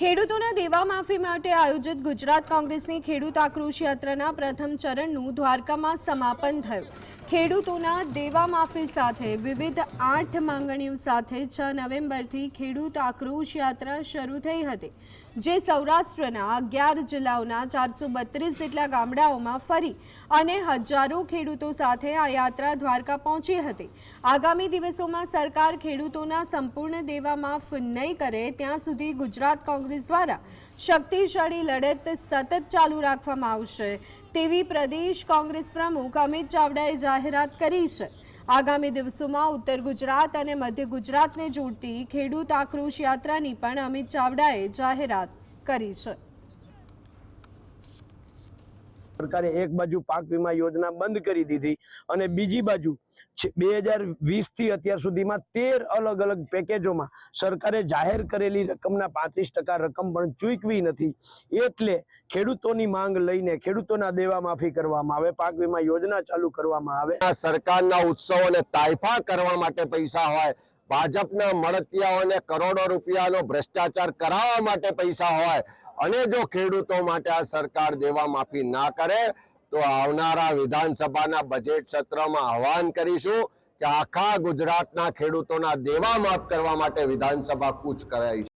ખેડૂતોના દેવા માફી માટે આયોજિત ગુજરાત કોંગ્રેસની ખેડૂત આક્રોશ યાત્રાના પ્રથમ ચરણનું દ્વારકામાં સમાપન થયું. ખેડૂતોના દેવા માફી સાથે વિવિધ આઠ માંગણીઓ સાથે છ નવેમ્બરથી ખેડૂત આક્રોશ યાત્રા શરૂ થઈ હતી. જે સૌરાષ્ટ્રના અગિયાર જિલ્લાઓના ચારસો બત્રીસ જેટલા ગામડાઓમાં ફરી અને હજારો ખેડૂતો સાથે આ યાત્રા દ્વારકા પહોંચી હતી. આગામી દિવસોમાં સરકાર ખેડૂતોના સંપૂર્ણ દેવા માફ નહીં કરે, ત્યાં સુધી ગુજરાત કોંગ્રેસ દ્વારા શક્તિશાળી લડત સતત ચાલુ રાખવામાં આવશે. તેવી પ્રદેશ કોંગ્રેસ પ્રમુખ અમિત ચાવડાએ જાહેરાત કરી છે. આગામી દિવસોમાં ઉત્તર ગુજરાત અને મધ્ય ગુજરાતને જોડતી ખેડૂત આક્રોશ યાત્રાની પણ અમિત ચાવડાએ જાહેરાત કરી છે. સરકારે એક બાજુ પાક વીમા યોજના બંધ કરી દીધી અને બીજી બાજુ બે હજાર વીસથી અત્યાર સુધીમાં તેર અલગ અલગ પેકેજોમાં સરકારે જાહેર કરેલી રકમના પાંત્રીસ ટકા રકમ પણ ચૂકવી નથી. એટલે ખેડૂતોની માંગ લઈને ખેડૂતોના દેવા માફી કરવામાં આવે, પાક વીમા યોજના ચાલુ કરવામાં આવે. આ સરકારના ઉત્સવોને તાયફા કરવા માટે પૈસા હોય ભાજપના મળતિયાઓને કરોડો રૂપિયાનો ભ્રષ્ટાચાર કરાવવા માટે પૈસા હોય અને જો ખેડૂતો માટે આ સરકાર દેવા માફી ના કરે, તો આવનારા વિધાનસભાના બજેટ સત્રમાં આહવાન કરીશું કે આખા ગુજરાતના ખેડૂતોના દેવા માફ કરવા માટે વિધાનસભા કૂચ કરાઈ